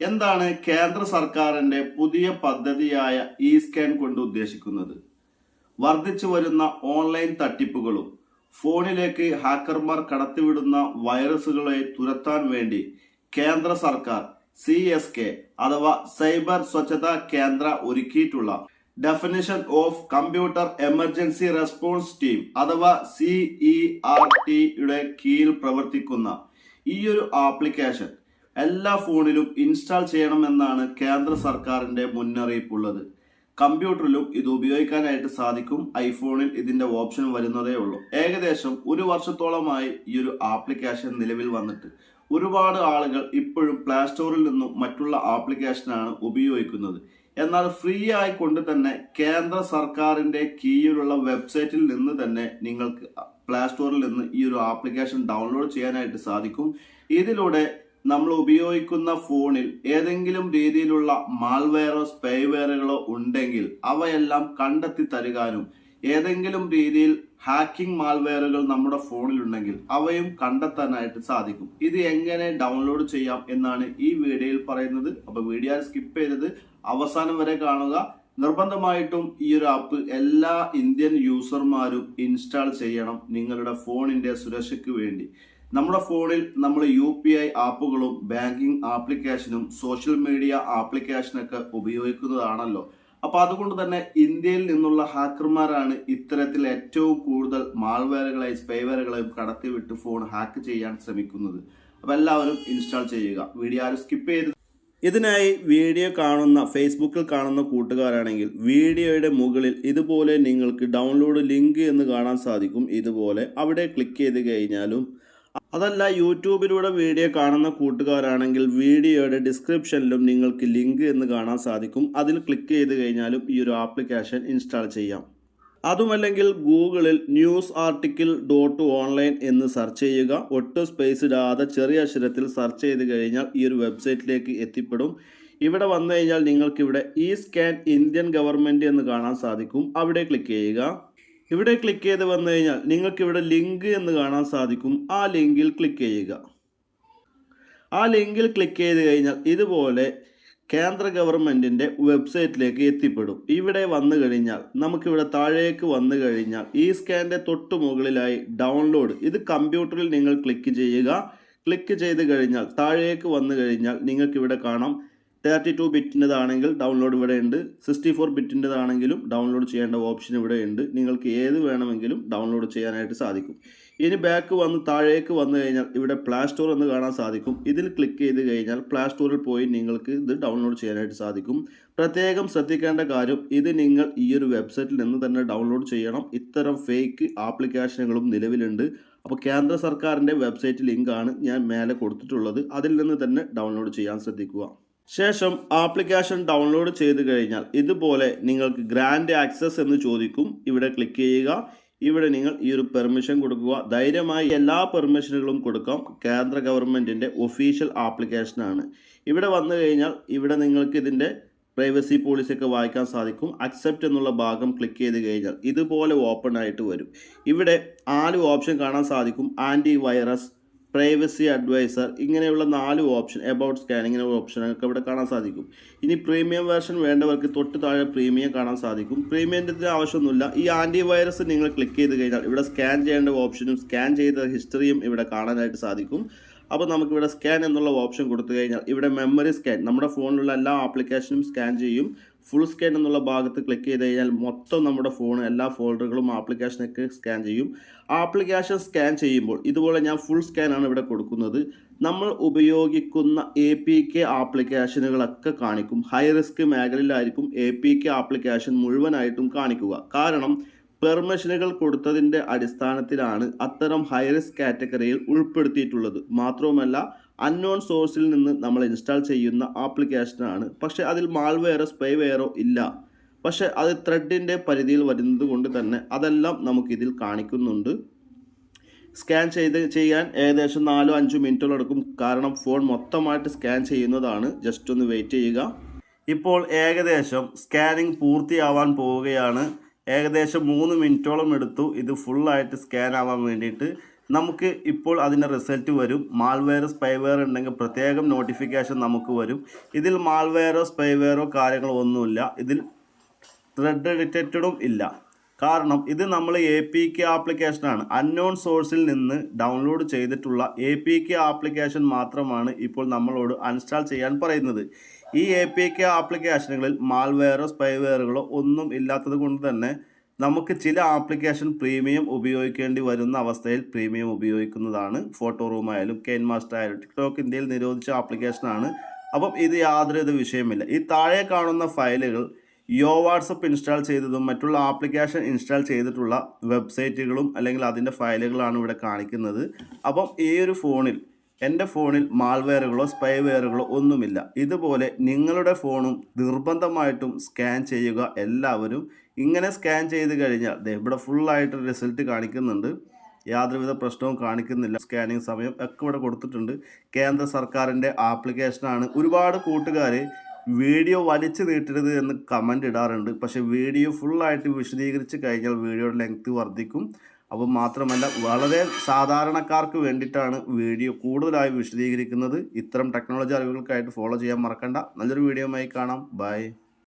എന്താണ് കേന്ദ്ര സർക്കാരിന്റെ പുതിയ പദ്ധതിയായ ഇ സ്കാൻ കൊണ്ട് ഉദ്ദേശിക്കുന്നത്? വർദ്ധിച്ചു വരുന്ന ഓൺലൈൻ തട്ടിപ്പുകളും ഫോണിലേക്ക് ഹാക്കർമാർ കടത്തിവിടുന്ന വൈറസുകളെ തുരത്താൻ വേണ്ടി കേന്ദ്ര സർക്കാർ സി എസ് കെ അഥവാ cyber Swachhta Kendra ഒരുക്കിയിട്ടുള്ള definition of computer emergency response team അഥവാ സിഇ ആർ ടിയുടെ കീഴിൽ പ്രവർത്തിക്കുന്ന ഈ ഒരു ആപ്ലിക്കേഷൻ എല്ലാ ഫോണിലും ഇൻസ്റ്റാൾ ചെയ്യണമെന്നാണ് കേന്ദ്ര സർക്കാരിന്റെ മുന്നറിയിപ്പുള്ളത്. കമ്പ്യൂട്ടറിലും ഇത് ഉപയോഗിക്കാനായിട്ട് സാധിക്കും. ഐഫോണിൽ ഇതിന്റെ ഓപ്ഷൻ വരുന്നതേ ഉള്ളൂ. ഏകദേശം ഒരു വർഷത്തോളമായി ഈ ഒരു ആപ്ലിക്കേഷൻ നിലവിൽ വന്നിട്ട്. ഒരുപാട് ആളുകൾ ഇപ്പോഴും പ്ലേ സ്റ്റോറിൽ നിന്നും മറ്റുള്ള ആപ്ലിക്കേഷനാണ് ഉപയോഗിക്കുന്നത്. എന്നാൽ ഫ്രീ ആയിക്കൊണ്ട് തന്നെ കേന്ദ്ര സർക്കാരിന്റെ കീഴിലുള്ള വെബ്സൈറ്റിൽ നിന്ന് തന്നെ നിങ്ങൾക്ക് പ്ലേ സ്റ്റോറിൽ നിന്ന് ഈ ഒരു ആപ്ലിക്കേഷൻ ഡൗൺലോഡ് ചെയ്യാനായിട്ട് സാധിക്കും. ഇതിലൂടെ നമ്മൾ ഉപയോഗിക്കുന്ന ഫോണിൽ ഏതെങ്കിലും രീതിയിലുള്ള മാൾവെയറോ സ്പൈവെയറുകളോ ഉണ്ടെങ്കിൽ അവയെല്ലാം കണ്ടെത്തി തരുവാനും ഏതെങ്കിലും രീതിയിൽ ഹാക്കിംഗ് മാൾവെയറുകൾ നമ്മുടെ ഫോണിൽ ഉണ്ടെങ്കിൽ അവയും കണ്ടെത്താനായിട്ട് സാധിക്കും. ഇത് എങ്ങനെ ഡൗൺലോഡ് ചെയ്യാം എന്നാണ് ഈ വീഡിയോയിൽ പറയുന്നത്. അപ്പൊ വീഡിയോ സ്കിപ്പ് ചെയ്തത് അവസാനം വരെ കാണുക. നിർബന്ധമായിട്ടും ഈ ഒരു ആപ്പ് എല്ലാ ഇന്ത്യൻ യൂസർമാരും ഇൻസ്റ്റാൾ ചെയ്യണം നിങ്ങളുടെ ഫോണിന്റെ സുരക്ഷയ്ക്ക് വേണ്ടി. നമ്മുടെ ഫോണിൽ നമ്മൾ യു പി ഐ ആപ്പുകളും ബാങ്കിങ് ആപ്ലിക്കേഷനും സോഷ്യൽ മീഡിയ ആപ്ലിക്കേഷനൊക്കെ ഉപയോഗിക്കുന്നതാണല്ലോ. അപ്പൊ അതുകൊണ്ട് തന്നെ ഇന്ത്യയിൽ നിന്നുള്ള ഹാക്കർമാരാണ് ഇത്തരത്തിൽ ഏറ്റവും കൂടുതൽ മാൾവെയറുകളെയും സ്പൈവെയറുകളെയും കടത്തിവിട്ട് ഫോൺ ഹാക്ക് ചെയ്യാൻ ശ്രമിക്കുന്നത്. അപ്പൊ എല്ലാവരും ഇൻസ്റ്റാൾ ചെയ്യുക. വീഡിയോ ആരും സ്കിപ്പ് ചെയ്ത് ഇതിനായി വീഡിയോ കാണുന്ന ഫേസ്ബുക്കിൽ കാണുന്ന കൂട്ടുകാരാണെങ്കിൽ വീഡിയോയുടെ മുകളിൽ ഇതുപോലെ നിങ്ങൾക്ക് ഡൗൺലോഡ് ലിങ്ക് എന്ന് കാണാൻ സാധിക്കും. ഇതുപോലെ അവിടെ ക്ലിക്ക് ചെയ്ത് കഴിഞ്ഞാലും അതല്ല യൂട്യൂബിലൂടെ വീഡിയോ കാണുന്ന കൂട്ടുകാരാണെങ്കിൽ വീഡിയോയുടെ ഡിസ്ക്രിപ്ഷനിലും നിങ്ങൾക്ക് ലിങ്ക് എന്ന് കാണാൻ സാധിക്കും. അതിൽ ക്ലിക്ക് ചെയ്ത് കഴിഞ്ഞാലും ഈ ഒരു ആപ്ലിക്കേഷൻ ഇൻസ്റ്റാൾ ചെയ്യാം. അതുമല്ലെങ്കിൽ ഗൂഗിളിൽ ന്യൂസ് ആർട്ടിക്കിൾ ഡോട്ട് ഓൺലൈൻ എന്ന് സെർച്ച് ചെയ്യുക. ഒട്ടും സ്പേസ് ഇടാതെ ചെറിയ അക്ഷരത്തിൽ സെർച്ച് ചെയ്ത് കഴിഞ്ഞാൽ ഈ ഒരു വെബ്സൈറ്റിലേക്ക് എത്തിപ്പെടും. ഇവിടെ വന്നു കഴിഞ്ഞാൽ നിങ്ങൾക്കിവിടെ ഇ സ്കാൻ ഇന്ത്യൻ ഗവൺമെന്റ് എന്ന് കാണാൻ സാധിക്കും. അവിടെ ക്ലിക്ക് ചെയ്യുക. ഇവിടെ ക്ലിക്ക് ചെയ്ത് വന്നു കഴിഞ്ഞാൽ നിങ്ങൾക്ക് ഇവിടെ ലിങ്ക് എന്ന് കാണാൻ സാധിക്കും. ആ ലിങ്കിൽ ക്ലിക്ക് ചെയ്യുക. ആ ലിങ്കിൽ ക്ലിക്ക് ചെയ്ത് കഴിഞ്ഞാൽ ഇതുപോലെ കേന്ദ്ര ഗവൺമെന്റിന്റെ വെബ്സൈറ്റിലേക്ക് എത്തിപ്പെടും. ഇവിടെ വന്നു കഴിഞ്ഞാൽ നമുക്കിവിടെ താഴേക്ക് വന്നു കഴിഞ്ഞാൽ ഈ സ്കാന്റെ തൊട്ട് മുകളിലായി ഡൗൺലോഡ് ഇത് കമ്പ്യൂട്ടറിൽ നിങ്ങൾ ക്ലിക്ക് ചെയ്യുക. ക്ലിക്ക് ചെയ്ത് കഴിഞ്ഞാൽ താഴേക്ക് വന്നു കഴിഞ്ഞാൽ നിങ്ങൾക്കിവിടെ കാണാം തേർട്ടി ടു ബിറ്റിന്റെതാണെങ്കിൽ ഡൗൺലോഡ് ഇവിടെ ഉണ്ട് സിക്സ്റ്റി ഫോർ ബിറ്റിന്റെതാണെങ്കിലും ഡൗൺലോഡ് ചെയ്യേണ്ട ഓപ്ഷൻ ഇവിടെ ഉണ്ട് നിങ്ങൾക്ക് ഏത് വേണമെങ്കിലും ഡൗൺലോഡ് ചെയ്യാനായിട്ട് സാധിക്കും. ഇനി ബാക്ക് വന്ന് താഴേക്ക് വന്നു കഴിഞ്ഞാൽ ഇവിടെ പ്ലേ സ്റ്റോർ എന്ന് കാണാൻ സാധിക്കും. ഇതിൽ ക്ലിക്ക് ചെയ്ത് കഴിഞ്ഞാൽ പ്ലേ സ്റ്റോറിൽ പോയി നിങ്ങൾക്ക് ഇത് ഡൗൺലോഡ് ചെയ്യാനായിട്ട് സാധിക്കും. പ്രത്യേകം ശ്രദ്ധിക്കേണ്ട കാര്യം ഇത് നിങ്ങൾ ഈ ഒരു വെബ്സൈറ്റിൽ നിന്ന് തന്നെ ഡൗൺലോഡ് ചെയ്യണം. ഇത്തരം ഫേക്ക് ആപ്ലിക്കേഷനുകളും നിലവിലുണ്ട്. അപ്പോൾ കേന്ദ്ര സർക്കാരിന്റെ വെബ്സൈറ്റ് ലിങ്കാണ് ഞാൻ മേലെ കൊടുത്തിട്ടുള്ളത്. അതിൽ നിന്ന് തന്നെ ഡൗൺലോഡ് ചെയ്യാൻ ശ്രദ്ധിക്കുക. ശേഷം ആപ്ലിക്കേഷൻ ഡൗൺലോഡ് ചെയ്ത് കഴിഞ്ഞാൽ ഇതുപോലെ നിങ്ങൾക്ക് ഗ്രാൻഡ് ആക്സസ് എന്ന് ചോദിക്കും. ഇവിടെ ക്ലിക്ക് ചെയ്യുക. ഇവിടെ നിങ്ങൾ ഈ ഒരു പെർമിഷൻ കൊടുക്കുക. ധൈര്യമായി എല്ലാ പെർമിഷനുകളും കൊടുക്കാം. കേന്ദ്ര ഗവൺമെന്റിന്റെ ഒഫീഷ്യൽ ആപ്ലിക്കേഷനാണ് ഇവിടെ വന്നു കഴിഞ്ഞാൽ ഇവിടെ നിങ്ങൾക്ക് ഇതിന്റെ പ്രൈവസി പോളിസി ഒക്കെ വായിക്കാൻ സാധിക്കും. അക്സെപ്റ്റ് എന്നുള്ള ഭാഗം ക്ലിക്ക് ചെയ്ത് കഴിഞ്ഞാൽ ഇതുപോലെ ഓപ്പൺ ആയിട്ട് വരും. ഇവിടെ നാല് ഓപ്ഷൻ കാണാൻ സാധിക്കും. ആന്റി വൈറസ് പ്രൈവസി അഡ്വൈസർ ഇങ്ങനെയുള്ള നാല് ഓപ്ഷൻ എബൌട്ട് സ്കാൻ ഓപ്ഷൻ ഒക്കെ ഇവിടെ കാണാൻ സാധിക്കും. ഇനി പ്രീമിയം വേർഷൻ വേണ്ടവർക്ക് തൊട്ട് താഴെ പ്രീമിയം കാണാൻ സാധിക്കും. പ്രീമിയത്തിന്റെ ആവശ്യമൊന്നുമില്ല. ഈ ആന്റി വൈറസ് നിങ്ങൾ ക്ലിക്ക് ചെയ്ത് കഴിഞ്ഞാൽ ഇവിടെ സ്കാൻ ചെയ്യേണ്ട ഓപ്ഷനും സ്കാൻ ചെയ്ത ഹിസ്റ്ററിയും ഇവിടെ കാണാനായിട്ട് സാധിക്കും. അപ്പോൾ നമുക്കിവിടെ സ്കാൻ എന്നുള്ള ഓപ്ഷൻ കൊടുത്തു കഴിഞ്ഞാൽ ഇവിടെ മെമ്മറി സ്കാൻ നമ്മുടെ ഫോണിലുള്ള എല്ലാ ആപ്ലിക്കേഷനും സ്കാൻ ചെയ്യും. ഫുൾ സ്കാൻ എന്നുള്ള ഭാഗത്ത് ക്ലിക്ക് ചെയ്ത് കഴിഞ്ഞാൽ മൊത്തം നമ്മുടെ ഫോൺ എല്ലാ ഫോൾഡറുകളും ആപ്ലിക്കേഷനൊക്കെ സ്കാൻ ചെയ്യും. ആപ്ലിക്കേഷൻ സ്കാൻ ചെയ്യുമ്പോൾ ഇതുപോലെ ഞാൻ ഫുൾ സ്കാൻ ആണ് ഇവിടെ കൊടുക്കുന്നത്. നമ്മൾ ഉപയോഗിക്കുന്ന എ പി കെ ആപ്ലിക്കേഷനുകളൊക്കെ കാണിക്കും. ഹൈ റിസ്ക് മേഖലയിലായിരിക്കും എ പി കെ ആപ്ലിക്കേഷൻ മുഴുവനായിട്ടും കാണിക്കുക. കാരണം പെർമിഷനുകൾ കൊടുത്തതിന്റെ അടിസ്ഥാനത്തിലാണ് അത്തരം ഹൈ റിസ്ക് കാറ്റഗറിയിൽ ഉൾപ്പെടുത്തിയിട്ടുള്ളത്. മാത്രവുമല്ല അൺനോൺ സോഴ്സിൽ നിന്ന് നമ്മൾ ഇൻസ്റ്റാൾ ചെയ്യുന്ന ആപ്ലിക്കേഷനാണ്. പക്ഷേ അതിൽ മാൾവെയറോ സ്പൈവെയറോ ഇല്ല. പക്ഷേ അത് ത്രെഡിന്റെ പരിധിയിൽ വരുന്നത് കൊണ്ട് തന്നെ അതെല്ലാം നമുക്കിതിൽ കാണിക്കുന്നുണ്ട്. സ്കാൻ ചെയ്ത് ചെയ്യാൻ ഏകദേശം നാലോ അഞ്ചോ മിനിറ്റോളം എടുക്കും കാരണം ഫോൺ മൊത്തമായിട്ട് സ്കാൻ ചെയ്യുന്നതാണ്. ജസ്റ്റ് ഒന്ന് വെയിറ്റ് ചെയ്യുക. ഇപ്പോൾ ഏകദേശം സ്കാനിങ് പൂർത്തിയാവാൻ പോവുകയാണ്. ഏകദേശം മൂന്ന് മിനിറ്റോളം എടുത്തു. ഇത് ഫുള്ളായിട്ട് സ്കാൻ ആവാൻ വേണ്ടിയിട്ട്. നമുക്ക് ഇപ്പോൾ അതിന്റെ റിസൾട്ട് വരും. മാൾവെയർ സ്പൈവെയർ ഉണ്ടെങ്കിൽ പ്രത്യേകം നോട്ടിഫിക്കേഷൻ നമുക്ക് വരും. ഇതിൽ മാൾവെയറോ സ്പൈവെയറോ കാര്യങ്ങളോ ഒന്നുമില്ല. ഇതിൽ ത്രെഡ് ഡിറ്റക്റ്റഡും ഇല്ല. കാരണം ഇത് നമ്മൾ എ പി കെ ആപ്ലിക്കേഷനാണ് അൺനോൺ സോഴ്സിൽ നിന്ന് ഡൗൺലോഡ് ചെയ്തിട്ടുള്ള എ പി കെ ആപ്ലിക്കേഷൻ മാത്രമാണ് ഇപ്പോൾ നമ്മളോട് അൺസ്റ്റാൾ ചെയ്യാൻ പറയുന്നത്. ഈ എ പി കെ ആപ്ലിക്കേഷനുകളിൽ മാൽവെയറോ സ്പൈവെയറുകളോ ഒന്നും ഇല്ലാത്തത് കൊണ്ട് തന്നെ നമുക്ക് ചില ആപ്ലിക്കേഷൻ പ്രീമിയം ഉപയോഗിക്കേണ്ടി വരുന്ന അവസ്ഥയിൽ പ്രീമിയം ഉപയോഗിക്കുന്നതാണ്. ഫോട്ടോ റൂം ആയാലും കെൻ മാസ്റ്റർ ആയാലും ടിക്ടോക്ക് ഇന്ത്യയിൽ നിരോധിച്ച ആപ്ലിക്കേഷനാണ് അപ്പം ഇത് യാതൊരു വിഷയമില്ല. ഈ താഴെ കാണുന്ന ഫയലുകൾ യോ വാട്സപ്പ് ഇൻസ്റ്റാൾ ചെയ്തതും മറ്റുള്ള ആപ്ലിക്കേഷൻ ഇൻസ്റ്റാൾ ചെയ്തിട്ടുള്ള വെബ്സൈറ്റുകളും അല്ലെങ്കിൽ അതിന്റെ ഫയലുകളാണ് ഇവിടെ കാണിക്കുന്നത്. അപ്പം ഈ ഒരു ഫോണിൽ എന്റെ ഫോണിൽ മാൾവെയറുകളോ സ്പൈവെയറുകളോ ഒന്നുമില്ല. ഇതുപോലെ നിങ്ങളുടെ ഫോണും നിർബന്ധമായിട്ടും സ്കാൻ ചെയ്യുക എല്ലാവരും ഇങ്ങനെ സ്കാൻ ചെയ്ത് കഴിഞ്ഞാൽ ഇവിടെ ഫുള്ളായിട്ട് റിസൾട്ട് കാണിക്കുന്നുണ്ട്. യാതൊരുവിധ പ്രശ്നവും കാണിക്കുന്നില്ല. സ്കാനിങ് സമയം ഒക്കെ ഇവിടെ കൊടുത്തിട്ടുണ്ട്. കേന്ദ്ര സർക്കാരിന്റെ ആപ്ലിക്കേഷനാണ് ഒരുപാട് കൂട്ടുകാർ വീഡിയോ വലിച്ചു നീട്ടരുത് എന്ന് കമന്റ് ഇടാറുണ്ട്. പക്ഷേ വീഡിയോ ഫുള്ളായിട്ട് വിശദീകരിച്ച് കഴിഞ്ഞാൽ വീഡിയോയുടെ ലെങ്ത് വർദ്ധിക്കും. അപ്പം മാത്രമല്ല വളരെ സാധാരണക്കാർക്ക് വേണ്ടിയിട്ടാണ് വീഡിയോ കൂടുതലായി വിശദീകരിക്കുന്നത്. ഇത്തരം ടെക്നോളജി അറിവുകൾക്കായിട്ട് ഫോളോ ചെയ്യാൻ മറക്കണ്ട. നല്ലൊരു വീഡിയോയുമായി കാണാം. ബൈ